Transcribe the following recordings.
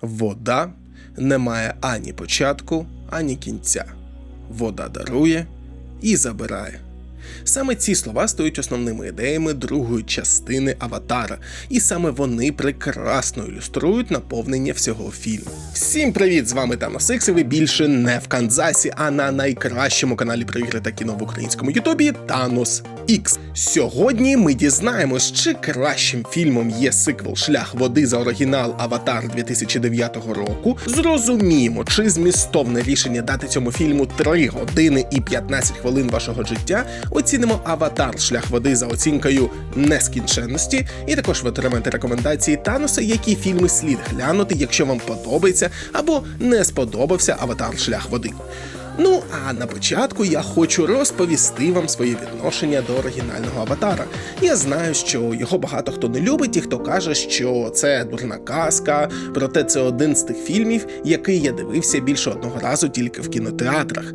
Вода не має ані початку, ані кінця. Вода дарує і забирає. Саме ці слова стають основними ідеями другої частини Аватара, і саме вони прекрасно ілюструють наповнення всього фільму. Всім привіт! З вами Танос Ікс, і ви більше не в Канзасі, а на найкращому каналі про ігри та кіно в українському Ютубі Танос Ікс. Сьогодні ми дізнаємось, чи кращим фільмом є сиквел Шлях води за оригінал Аватар 2009 року. Зрозуміємо, чи змістовне рішення дати цьому фільму 3 години і 15 хвилин вашого життя. Оцінимо Аватар Шлях води за оцінкою нескінченності, і також ви отримаєте рекомендації Таноса, які фільми слід глянути, якщо вам подобається або не сподобався Аватар Шлях води. Ну а на початку я хочу розповісти вам своє відношення до оригінального аватара. Я знаю, що його багато хто не любить, і хто каже, що це дурна казка, проте це один з тих фільмів, який я дивився більше одного разу тільки в кінотеатрах,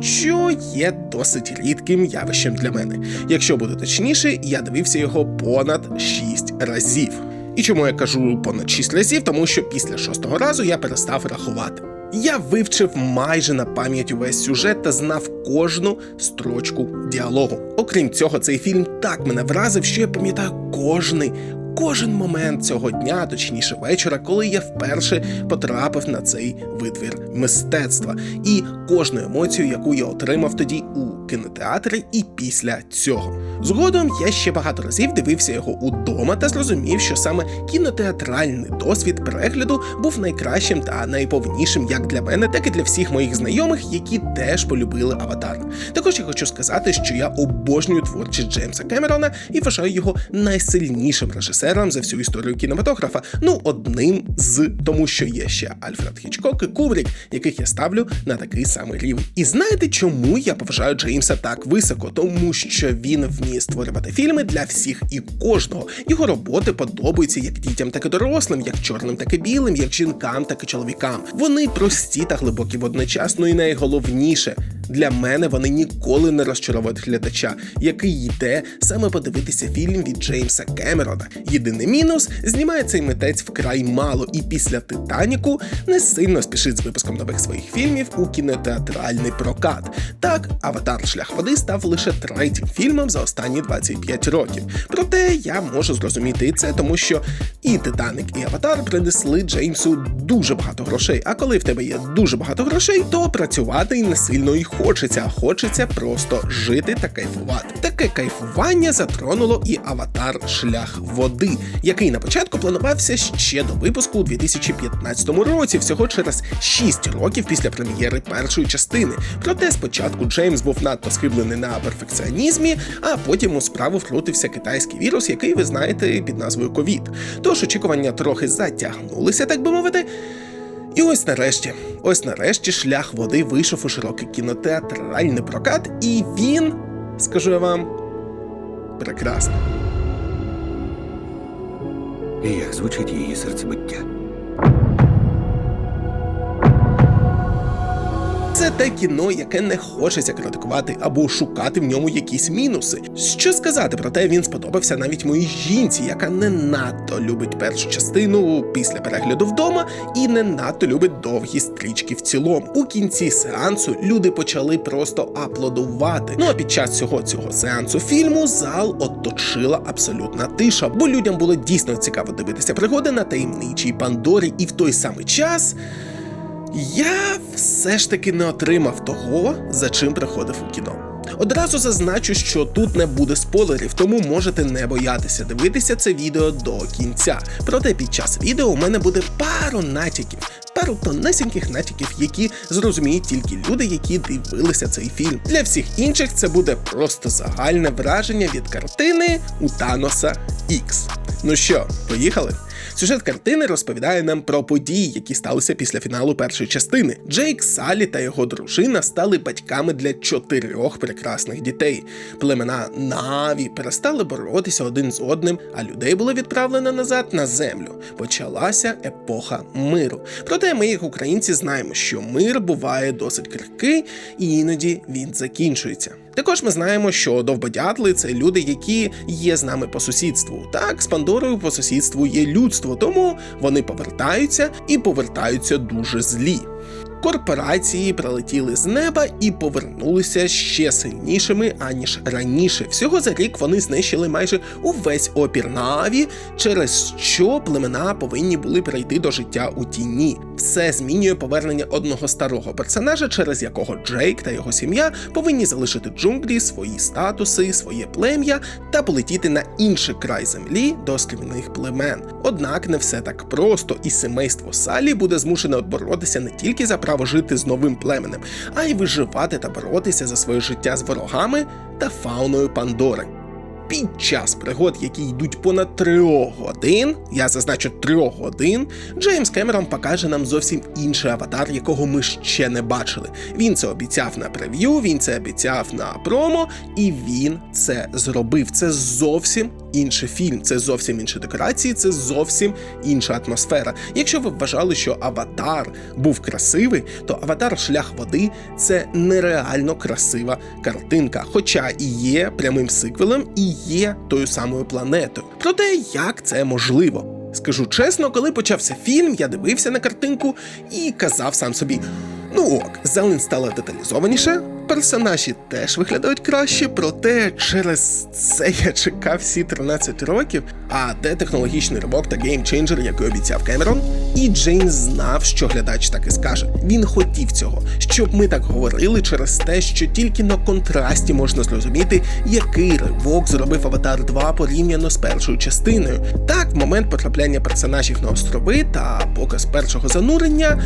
що є досить рідким явищем для мене. Якщо буде точніше, я дивився його понад 6 разів. І чому я кажу понад 6 разів? Тому що після шостого разу я перестав рахувати. Я вивчив майже на пам'ять увесь сюжет та знав кожну строчку діалогу. Окрім цього, цей фільм так мене вразив, що я пам'ятаю кожний. Кожен момент цього дня, точніше вечора, коли я вперше потрапив на цей витвір мистецтва, і кожну емоцію, яку я отримав тоді у кінотеатрі, і після цього. Згодом я ще багато разів дивився його удома та зрозумів, що саме кінотеатральний досвід перегляду був найкращим та найповнішим як для мене, так і для всіх моїх знайомих, які теж полюбили аватар. Також я хочу сказати, що я обожнюю творчість Джеймса Кемерона і вважаю його найсильнішим режисером за всю історію кінематографа. Ну, одним з тому, що є ще Альфред Хічкок і Кубрік, яких я ставлю на такий самий рівень. І знаєте, чому я поважаю Джеймса так високо? Тому що він вміє створювати фільми для всіх і кожного. Його роботи подобаються як дітям, так і дорослим, як чорним, так і білим, як жінкам, так і чоловікам. Вони прості та глибокі водночас, ну і найголовніше. Для мене вони ніколи не розчаровують глядача, який йде саме подивитися фільм від Джеймса Кемерона. Єдиний мінус знімає цей митець вкрай мало, і після Титаніку не сильно спішить з випуском нових своїх фільмів у кінотеатральний прокат. Так, Аватар Шлях води став лише третім фільмом за останні 25 років. Проте я можу зрозуміти і це, тому що і Титанік, і Аватар принесли Джеймсу дуже багато грошей. А коли в тебе є дуже багато грошей, то працювати і не сильно й хочеться, а хочеться просто жити та кайфувати. Таке кайфування затронуло і аватар Шлях води, який на початку планувався ще до випуску у 2015 році, всього через 6 років після прем'єри першої частини. Проте спочатку Джеймс був надто схиблений на перфекціонізмі, а потім у справу втрутився китайський вірус, який ви знаєте під назвою ковід. Тож очікування трохи затягнулися, так би мовити. І ось нарешті, ось нарешті шлях води вийшов у широкий кінотеатральний прокат, і він, скажу я вам, прекрасний. І як звучить її серцебиття? Це те кіно, яке не хочеться критикувати або шукати в ньому якісь мінуси. Що сказати, проте він сподобався навіть моїй жінці, яка не надто любить першу частину після перегляду вдома і не надто любить довгі стрічки в цілому. У кінці сеансу люди почали просто аплодувати. Ну а під час цього цього сеансу фільму зал оточила абсолютна тиша, бо людям було дійсно цікаво дивитися пригоди на таємничій Пандорі, і в той самий час. Я все ж таки не отримав того, за чим приходив у кіно. Одразу зазначу, що тут не буде спойлерів, тому можете не боятися дивитися це відео до кінця. Проте під час відео у мене буде пару натяків, пару тонесеньких натяків, які зрозуміють тільки люди, які дивилися цей фільм. Для всіх інших це буде просто загальне враження від картини у Таноса X. Ну що, поїхали? Сюжет картини розповідає нам про події, які сталися після фіналу першої частини. Джейк Салі та його дружина стали батьками для чотирьох прекрасних дітей. Племена Наві перестали боротися один з одним, а людей було відправлено назад на землю. Почалася епоха миру. Проте ми, як українці, знаємо, що мир буває досить крихкий, і іноді він закінчується. Також ми знаємо, що довбодятли це люди, які є з нами по сусідству. Так, з Пандорою по сусідству є людство. тому вони повертаються і повертаються дуже злі. Корпорації прилетіли з неба і повернулися ще сильнішими аніж раніше. Всього за рік вони знищили майже увесь опір Наві, через що племена повинні були прийти до життя у тіні. Все змінює повернення одного старого персонажа, через якого Джейк та його сім'я повинні залишити джунглі, свої статуси, своє плем'я та полетіти на інший край землі до острівних племен. Однак не все так просто, і сімейство Салі буде змушене боротися не тільки за право жити з новим племенем, а й виживати та боротися за своє життя з ворогами та фауною Пандори. Під час пригод, які йдуть понад трьох годин, я зазначу трьох годин, Джеймс Кемерон покаже нам зовсім інший аватар, якого ми ще не бачили. Він це обіцяв на прев'ю, він це обіцяв на промо, і він це зробив. Це зовсім інший фільм, це зовсім інші декорації, це зовсім інша атмосфера. Якщо ви вважали, що аватар був красивий, то аватар шлях води це нереально красива картинка, хоча і є прямим сиквелем, і є тою самою планетою. Проте як це можливо? Скажу чесно, коли почався фільм, я дивився на картинку і казав сам собі: ну ок, зелень стала деталізованіше, персонажі теж виглядають краще, проте через це я чекав всі 13 років. А де технологічний ривок та геймчейнджер, який обіцяв Кемерон? І Джейн знав, що глядач так і скаже. Він хотів цього, щоб ми так говорили через те, що тільки на контрасті можна зрозуміти, який ривок зробив Аватар 2 порівняно з першою частиною. Так, в момент потрапляння персонажів на острови та показ першого занурення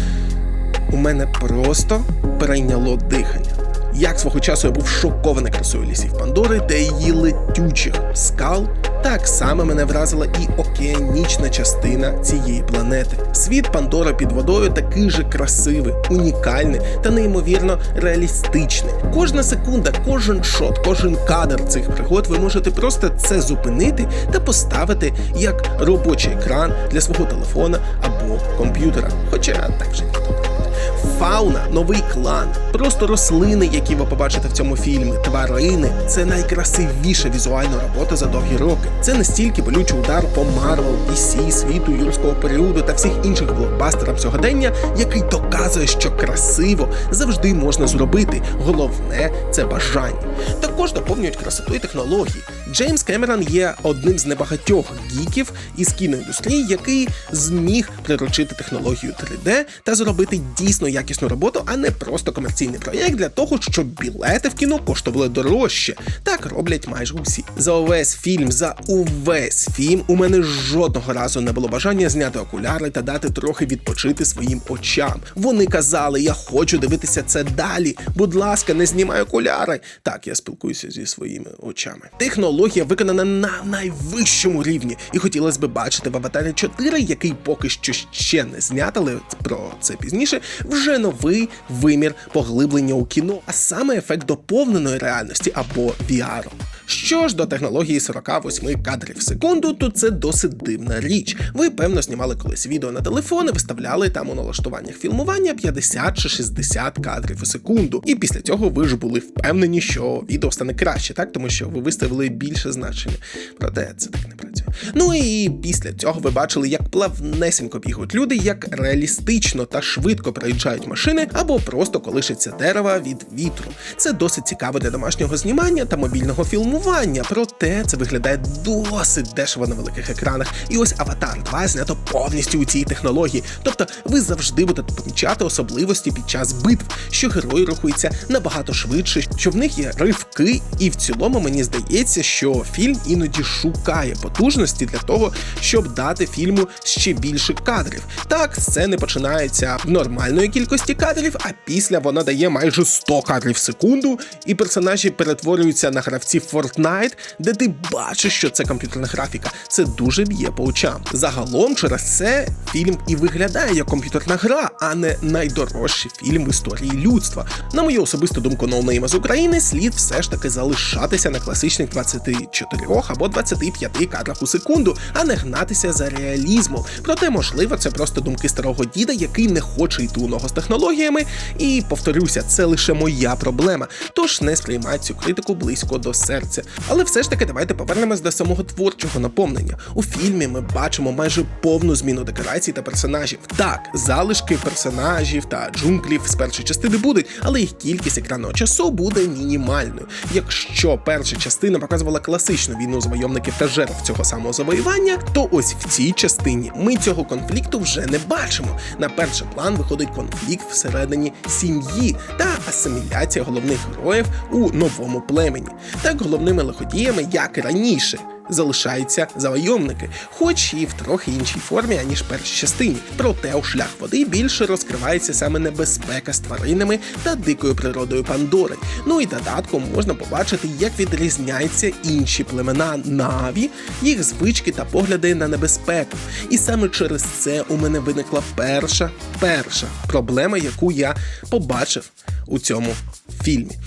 у мене просто перейняло дихання. Як свого часу я був шокований красою лісів Пандори та її летючих скал, так само мене вразила і океанічна частина цієї планети. Світ Пандора під водою такий же красивий, унікальний та неймовірно реалістичний. Кожна секунда, кожен шот, кожен кадр цих пригод ви можете просто це зупинити та поставити як робочий екран для свого телефона або комп'ютера. Хоча так вже ніхто. Фауна, новий клан, просто рослини, які ви побачите в цьому фільмі, тварини це найкрасивіша візуальна робота за довгі роки. Це настільки болючий удар по Марвел, DC, світу юрського періоду та всіх інших блокбастерам сьогодення, який доказує, що красиво завжди можна зробити. Головне це бажання. Також доповнюють красоту і технології. Джеймс Кемерон є одним з небагатьох гіків із кіноіндустрії, який зміг приручити технологію 3D та зробити дійсно якісну роботу, а не просто комерційний проєкт для того, щоб білети в кіно коштували дорожче. Так роблять майже усі. За увесь фільм, за увесь фільм у мене жодного разу не було бажання зняти окуляри та дати трохи відпочити своїм очам. Вони казали, я хочу дивитися це далі. Будь ласка, не знімай окуляри. Так, я спілкуюся зі своїми очами. Технологія виконана на найвищому рівні, і хотілося б бачити в Аватарі 4, який поки що ще не знято, але про це пізніше. Вже новий вимір поглиблення у кіно, а саме ефект доповненої реальності або VR. Що ж до технології 48 кадрів в секунду, то це досить дивна річ. Ви певно знімали колись відео на телефон і виставляли там у налаштуваннях фільмування 50 чи 60 кадрів у секунду. І після цього ви ж були впевнені, що відео стане краще, так тому що ви виставили більше значення. Проте це так не працює. Ну і після цього ви бачили, як плавнесенько бігають люди, як реалістично та швидко проїжджають машини або просто колишиться дерева від вітру. Це досить цікаво для домашнього знімання та мобільного фільмування. Проте це виглядає досить дешево на великих екранах. І ось Аватар 2 знято повністю у цій технології. Тобто ви завжди будете помічати особливості під час битв, що герої рухаються набагато швидше, що в них є ривки, і в цілому мені здається, що фільм іноді шукає потужності для того, щоб дати фільму ще більше кадрів. Так, сцени починаються в нормальної кількості кадрів, а після вона дає майже 100 кадрів в секунду, і персонажі перетворюються на гравців Fortnite, де ти бачиш, що це комп'ютерна графіка. Це дуже б'є по очам. Загалом через це фільм і виглядає як комп'ютерна гра, а не найдорожчий фільм в історії людства. На мою особисту думку, ноунейма з України слід все ж таки залишатися на класичних 24 або 25 кадрах у секунду, а не гнатися за реалізмом. Проте, можливо, це просто думки старого діда, який не хоче йти у ногу з технологіями. І повторюся, це лише моя проблема. Тож не сприймай цю критику близько до серця. Подобається. Але все ж таки давайте повернемось до самого творчого наповнення. У фільмі ми бачимо майже повну зміну декорацій та персонажів. Так, залишки персонажів та джунглів з першої частини будуть, але їх кількість екранного часу буде мінімальною. Якщо перша частина показувала класичну війну завойовників та жертв цього самого завоювання, то ось в цій частині ми цього конфлікту вже не бачимо. На перший план виходить конфлікт всередині сім'ї та асиміляція головних героїв у новому племені. Так головними лиходіями, як і раніше. Залишаються завойовники, хоч і в трохи іншій формі, аніж першій частині. Проте у шлях води більше розкривається саме небезпека з тваринами та дикою природою Пандори. Ну і додатком можна побачити, як відрізняються інші племена Наві, їх звички та погляди на небезпеку. І саме через це у мене виникла перша перша проблема, яку я побачив у цьому фільмі.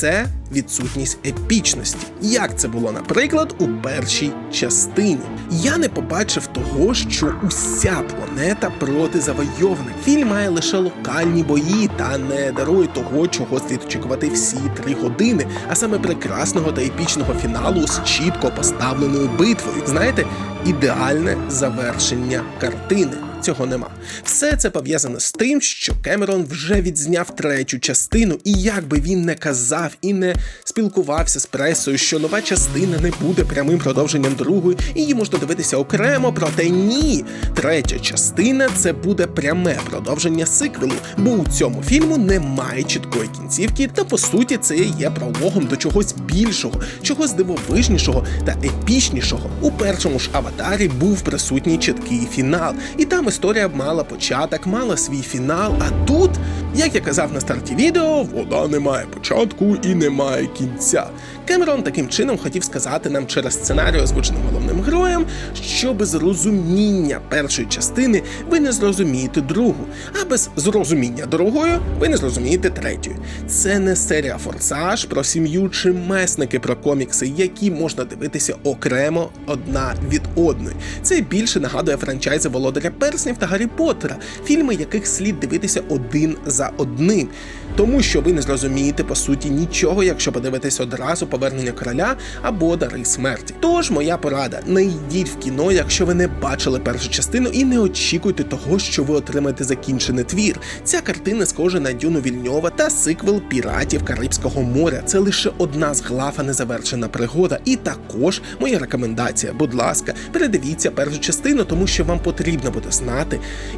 Це відсутність епічності. Як це було, наприклад, у першій частині. Я не побачив того, що уся планета проти завойовник. Фільм має лише локальні бої та не дарує того, чого слід очікувати всі три години, а саме прекрасного та епічного фіналу з чітко поставленою битвою. Знаєте, ідеальне завершення картини цього нема. Все це пов'язано з тим, що Кемерон вже відзняв третю частину, і як би він не казав і не спілкувався з пресою, що нова частина не буде прямим продовженням другої, і її можна дивитися окремо, проте ні. Третя частина це буде пряме продовження сиквелу, бо у цьому фільму немає чіткої кінцівки, та по суті це є прологом до чогось більшого, чогось дивовижнішого та епічнішого. У першому ж аватарі був присутній чіткий фінал, і там історія мала початок, мала свій фінал. А тут, як я казав на старті відео, вода не має початку і не має кінця. Кемерон таким чином хотів сказати нам через сценарій, озвученим головним героєм, що без розуміння першої частини ви не зрозумієте другу, а без зрозуміння другої ви не зрозумієте третьої. Це не серія форсаж про сім'ю чи месники про комікси, які можна дивитися окремо одна від одної. Це більше нагадує франчайзи Володаря Перснів та Гаррі Поттера, фільми яких слід дивитися один за одним. Тому що ви не зрозумієте по суті нічого, якщо подивитесь одразу повернення короля або дари смерті. Тож моя порада: не йдіть в кіно, якщо ви не бачили першу частину, і не очікуйте того, що ви отримаєте закінчений твір. Ця картина схожа на Дюну Вільньова та сиквел Піратів Карибського моря. Це лише одна з глав, а не завершена пригода. І також моя рекомендація. Будь ласка, передивіться першу частину, тому що вам потрібно буде знати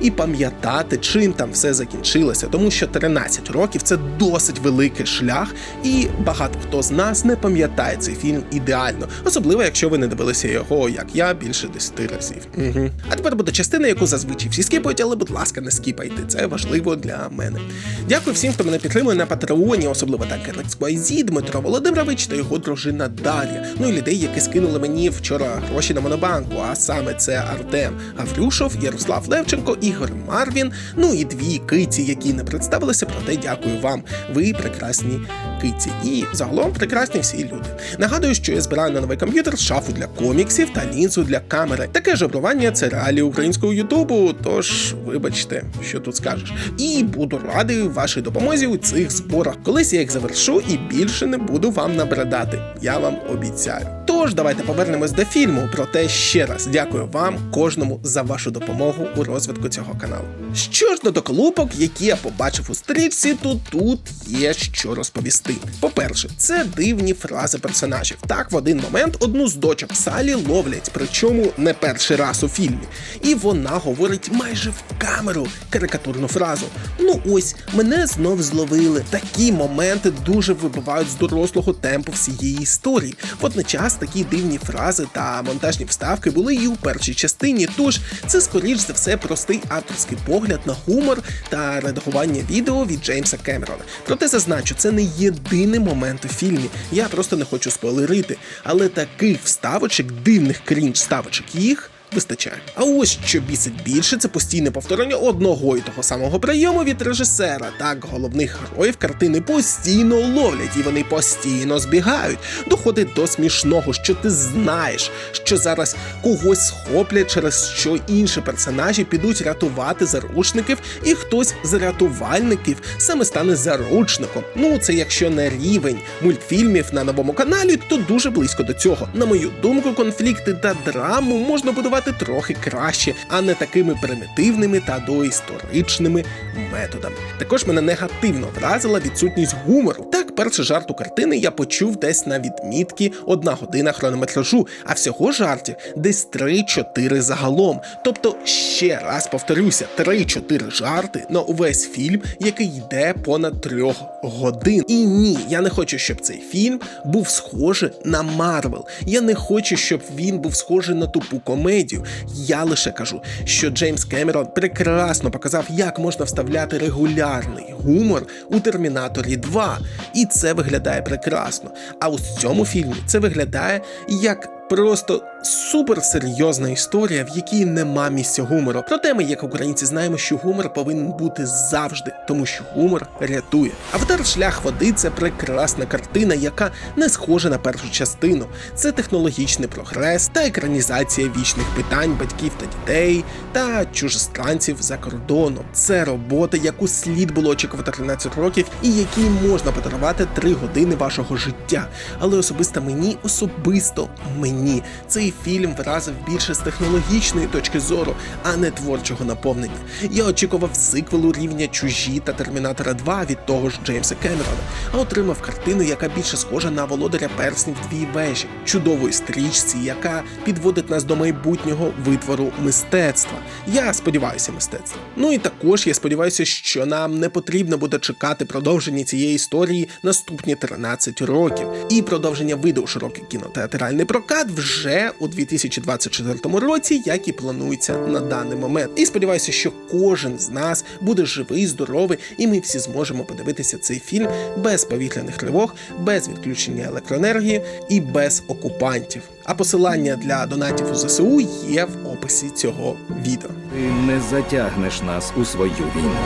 і пам'ятати, чим там все закінчилося, тому що 13 років це досить великий шлях, і багато хто з нас не пам'ятає цей фільм ідеально, особливо якщо ви не дивилися його, як я, більше 10 разів. Угу. А тепер буде частина, яку зазвичай всі скіпають, але будь ласка, не скіпайте. Це важливо для мене. Дякую всім, хто мене підтримує на Патреоні, особливо так XYZ, Дмитро Володимирович та його дружина Дар'я. Ну і людей, які скинули мені вчора гроші на монобанку. А саме це Артем Гаврюшов, Ярослав Левченко, Ігор Марвін. Ну і дві киці, які не представилися, проте дякую вам. Ви прекрасні киці. І загалом прекрасні всі люди. Нагадую, що я збираю на новий комп'ютер шафу для коміксів та лінзу для камери. Таке жебрування це реалії українського Ютубу. Тож, вибачте, що тут скажеш. І буду радий вашій допомозі у цих зборах. Колись я їх завершу і більше не буду вам набридати. Я вам обіцяю. Тож давайте повернемось до фільму. Проте ще раз дякую вам, кожному, за вашу допомогу у розвитку цього каналу. Що ж до доколупок, які я побачив у стрічці, то тут є що розповісти. По-перше, це дивні фрази персонажів. Так, в один момент одну з дочок Салі ловлять, причому не перший раз у фільмі. І вона говорить майже в камеру карикатурну фразу: Ну ось, мене знов зловили. Такі моменти дуже вибивають з дорослого темпу всієї історії. Водночас такі дивні фрази та монтажні вставки були і у першій частині. Тож це скоріш за все простий авторський погляд на гумор та редагування відео від Джеймса Кемерона. Проте зазначу, це не єдиний момент у фільмі. Я просто не хочу спойлерити. Але таких вставочок, дивних крінж ставочок їх вистачає. А ось що бісить більше, це постійне повторення одного і того самого прийому від режисера. Так, головних героїв картини постійно ловлять, і вони постійно збігають. Доходить до смішного, що ти знаєш, що зараз когось схоплять, через що інші персонажі підуть рятувати заручників, і хтось з рятувальників саме стане заручником. Ну це якщо не рівень мультфільмів на новому каналі, то дуже близько до цього. На мою думку, конфлікти та драму можна будувати трохи краще, а не такими примітивними та доісторичними методами. Також мене негативно вразила відсутність гумору. Так, перший жарт у картини я почув десь на відмітки одна година хронометражу, а всього жартів десь 3-4 загалом. Тобто, ще раз повторюся, 3-4 жарти на увесь фільм, який йде понад трьох годин. І ні, я не хочу, щоб цей фільм був схожий на Марвел. Я не хочу, щоб він був схожий на тупу комедію. Я лише кажу, що Джеймс Кемерон прекрасно показав, як можна вставляти регулярний гумор у Термінаторі 2. І це виглядає прекрасно. А у цьому фільмі це виглядає як. Просто суперсерйозна історія, в якій нема місця гумору. Проте ми, як українці, знаємо, що гумор повинен бути завжди, тому що гумор рятує. Аватар шлях води це прекрасна картина, яка не схожа на першу частину. Це технологічний прогрес та екранізація вічних питань батьків та дітей та чужестранців за кордоном. Це робота, яку слід було очікувати 13 років, і якій можна подарувати 3 години вашого життя. Але особисто мені, особисто мені, цей фільм вразив більше з технологічної точки зору, а не творчого наповнення. Я очікував сиквелу рівня чужі та Термінатора 2 від того ж Джеймса Кемерона, а отримав картину, яка більше схожа на володаря перснів дві вежі, чудової стрічці, яка підводить нас до майбутнього витвору мистецтва. Я сподіваюся, мистецтва. Ну і також я сподіваюся, що нам не потрібно буде чекати продовження цієї історії наступні 13 років. І продовження вийде у широкий кінотеатральний прокат вже у 2024 році, як і планується на даний момент. І сподіваюся, що кожен з нас буде живий, здоровий, і ми всі зможемо подивитися цей фільм без повітряних тривог, без відключення електроенергії і без окупантів. А посилання для донатів у ЗСУ є в описі цього відео. Ти не затягнеш нас у свою війну.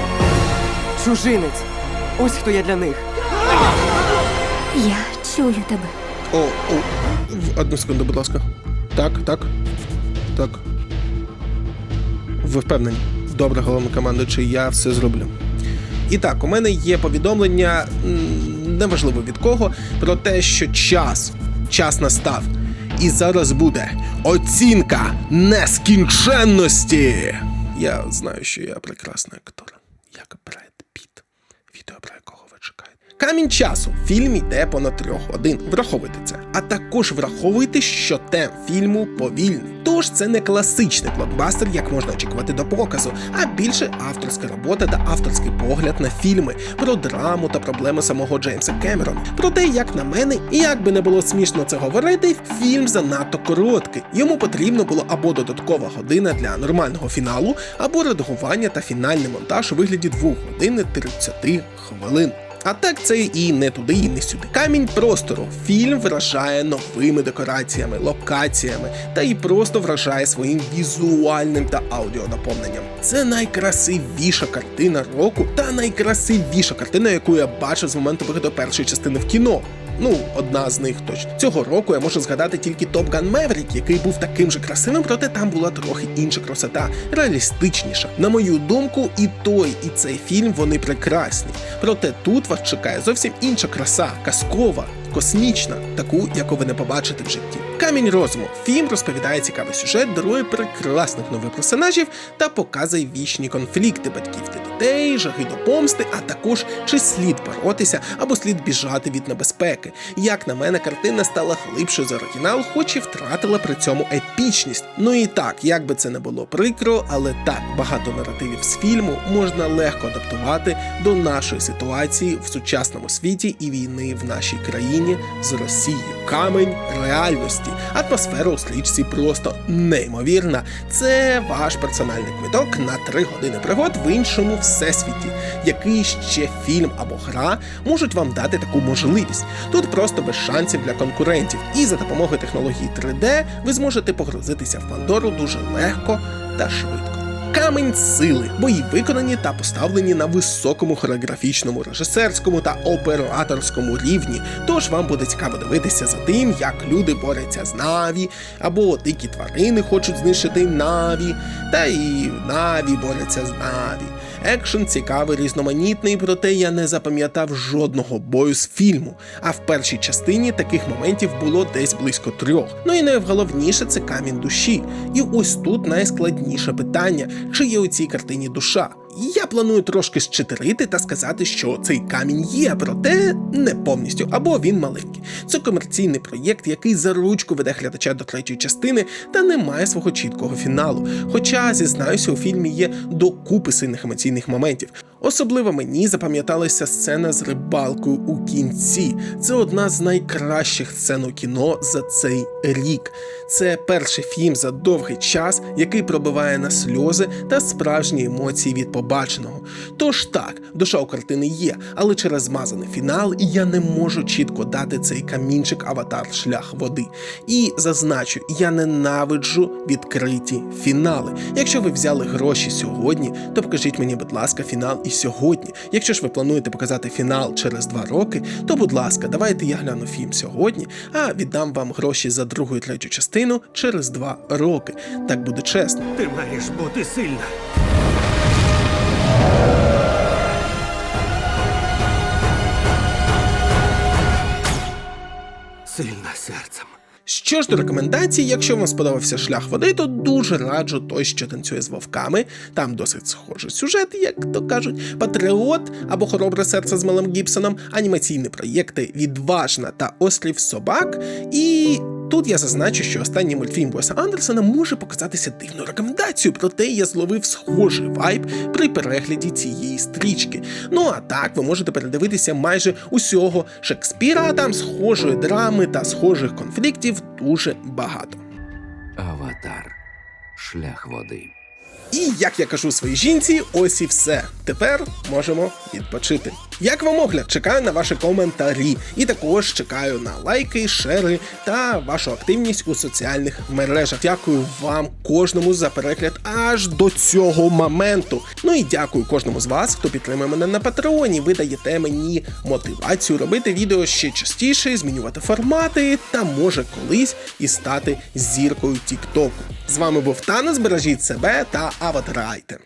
Чужинець. Ось хто я для них. Я чую тебе. О, о, одну секунду, будь ласка. Так, так. Так. Ви впевнені? Добре, головнокомандуючий, я все зроблю. І так, у мене є повідомлення, неважливо від кого, про те, що час, час настав. І зараз буде оцінка нескінченності. Я знаю, що я прекрасний актор, як Бред Піт. Відео, про якого. Камінь часу. Фільм йде понад трьох годин. Враховуйте це. А також враховуйте, що темп фільму повільний. Тож це не класичний блокбастер, як можна очікувати до показу, а більше авторська робота та авторський погляд на фільми про драму та проблеми самого Джеймса Кемерона. Проте, як на мене, і як би не було смішно це говорити, фільм занадто короткий. Йому потрібно було або додаткова година для нормального фіналу, або редагування та фінальний монтаж у вигляді 2 години 30 хвилин. А так це і не туди, і не сюди. Камінь простору. Фільм вражає новими декораціями, локаціями та і просто вражає своїм візуальним та аудіонаповненням. Це найкрасивіша картина року та найкрасивіша картина, яку я бачив з моменту виходу першої частини в кіно. Ну, одна з них точно. Цього року я можу згадати тільки Top Gun Maverick, який був таким же красивим, проте там була трохи інша красота, реалістичніша. На мою думку, і той, і цей фільм вони прекрасні. Проте тут вас чекає зовсім інша краса, казкова. Космічна, таку, яку ви не побачите в житті. Камінь розуму. Фільм розповідає цікавий сюжет, дарує прекрасних нових персонажів та показує вічні конфлікти батьків та дітей, жаги до помсти, а також чи слід боротися або слід біжати від небезпеки. Як на мене, картина стала глибшою за оригінал, хоч і втратила при цьому епічність. Ну і так, як би це не було прикро, але так багато наративів з фільму можна легко адаптувати до нашої ситуації в сучасному світі і війни в нашій країні з Росією. Камень реальності. Атмосфера у стрічці просто неймовірна. Це ваш персональний квиток на 3 години пригод в іншому всесвіті. Який ще фільм або гра можуть вам дати таку можливість? Тут просто без шансів для конкурентів, і за допомогою технології 3D ви зможете погрузитися в Пандору дуже легко та швидко. Камень сили. Бої виконані та поставлені на високому хореографічному, режисерському та операторському рівні. Тож вам буде цікаво дивитися за тим, як люди борються з Наві, або дикі тварини хочуть знищити Наві, та і Наві борються з Наві. Екшен цікавий, різноманітний, проте я не запам'ятав жодного бою з фільму. А в першій частині таких моментів було десь близько трьох. Ну і найголовніше це камінь душі. І ось тут найскладніше питання: чи є у цій картині душа? Я планую трошки щитерити та сказати, що цей камінь є, проте не повністю, або він маленький. Це комерційний проєкт, який за ручку веде глядача до третьої частини та не має свого чіткого фіналу. Хоча, зізнаюся, у фільмі є докупи сильних емоційних моментів. Особливо мені запам'яталася сцена з рибалкою у кінці. Це одна з найкращих сцен у кіно за цей рік. Це перший фільм за довгий час, який пробиває на сльози та справжні емоції від побаченого. Тож так, душа у картини є, але через змазаний фінал я не можу чітко дати цей камінчик аватар шлях води. І зазначу, я ненавиджу відкриті фінали. Якщо ви взяли гроші сьогодні, то покажіть мені, будь ласка, фінал і сьогодні. Якщо ж ви плануєте показати фінал через два роки, то будь ласка, давайте я гляну фільм сьогодні, а віддам вам гроші за другу і третю частину через два роки. Так буде чесно. Ти маєш бути сильна. Сильна серцем. Що ж до рекомендацій, якщо вам сподобався шлях води, то дуже раджу той, що танцює з вовками. Там досить схожий сюжет, як то кажуть, Патріот або Хоробре серце з Мелом Гібсоном, анімаційні проєкти Відважна та Острів Собак. І тут я зазначу, що останній мультфільм Веса Андерсона може показатися дивною рекомендацією, проте я зловив схожий вайб при перегляді цієї стрічки. Ну а так ви можете передивитися майже усього Шекспіра, а там схожої драми та схожих конфліктів дуже багато. Аватар. Шлях води. І як я кажу своїй жінці, ось і все. Тепер можемо відпочити. Як вам огляд, чекаю на ваші коментарі, і також чекаю на лайки, шери та вашу активність у соціальних мережах. Дякую вам кожному за перегляд аж до цього моменту. Ну і дякую кожному з вас, хто підтримує мене на Патреоні. Ви даєте мені мотивацію робити відео ще частіше, змінювати формати та може колись і стати зіркою Тіктоку. З вами був Танос, бережіть себе та аватарайте.